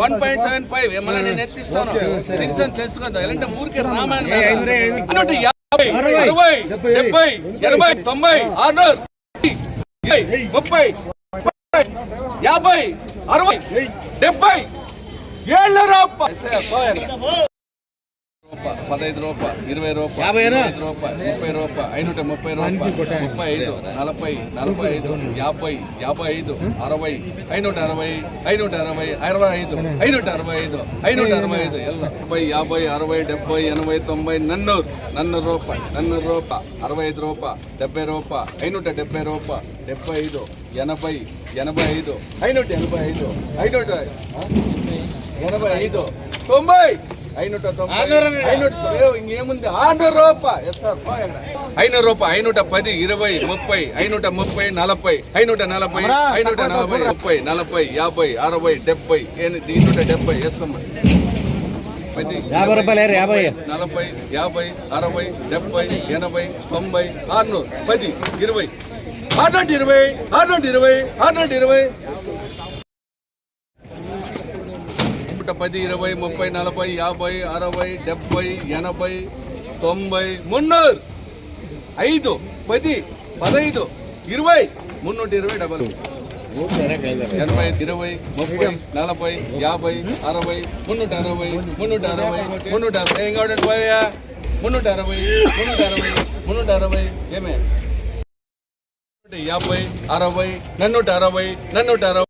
One point seven five ఏమన్నా నేను హెచ్చిస్తాను things అని తెలుసుకుందా. ఎలాంటి ఊరికే రామాయణం అన్నట్టు యాభై అరవై డెబ్బై ఎనభై తొంభై ఆరు ముప్పై యాభై అరవై డెబ్బై ఏళ్ళ రూపాయలు పదహైదు రూపాయ ఇరవై రూపాయ యాభై రూపాయ ముప్పై రూపాయ ఐనూట ముప్పై రూపాయ ముప్పై ఐదు నలభై నలభై ఐదు యాభై యాభై ఐదు అరవై ఐనూట అరవై ఐనూట అరవై అరవై ఐదు ఐనూట అరవై ఐదు ఐనూట అరవై ఐదు ಎಲ್ಲ ముప్పై యాభై అరవై డెబ్బై ఎనభై తొంభై నన్నూరు నన్నూరు రూపాయ నన్నూరు రూపాయ అరవై ఐదు రూపాయ డెబ్బై రూపాయ ఐనూట డెబ్బై రూపాయ డెబ్బై ఐదు ఎనభై ఎనభై ఐదు ఐనూట ఎనభై ఐదు ఐనూట ఆ? ఎనభై ఐదు తొంభై ఐనూరు రూపాయ ఐనూట పది ఇరవై ముప్పై ఐనూట ముప్పై నలభై ఐనూట నలభై ఐనూట నలభై ముప్పై నలభై యాభై అరవై డెబ్బై ఇన్నూట డెబ్బై వేసుకోమ్మా పది యాభై రూపాయలు యాభై. నలభై యాభై అరవై డెబ్బై ఎనభై తొంభై ఆరునూరు పది ఇరవై. ఆరునూట ఇరవై ఆరునూట ఇరవై ఆరునూట ఇరవై. నూట పది ఇరవై ముప్పై నలభై యాభై అరవై డెబ్బై ఎనభై తొంభై మున్నూరు ఐదు పది పదహైదు ఇరవై మున్నూట ఇరవై డబల్ ఎనభై ఇరవై ముప్పై నలభై యాభై అరవై మున్నూట అరవై మున్నూట అరవై మున్నూట అరవై ఏం కావాలండి పోయా మున్నూట అరవై మున్నూట అరవై మున్నూట అరవై ఏమే యాభై అరవై నన్నూట అరవై నన్నూట అరవై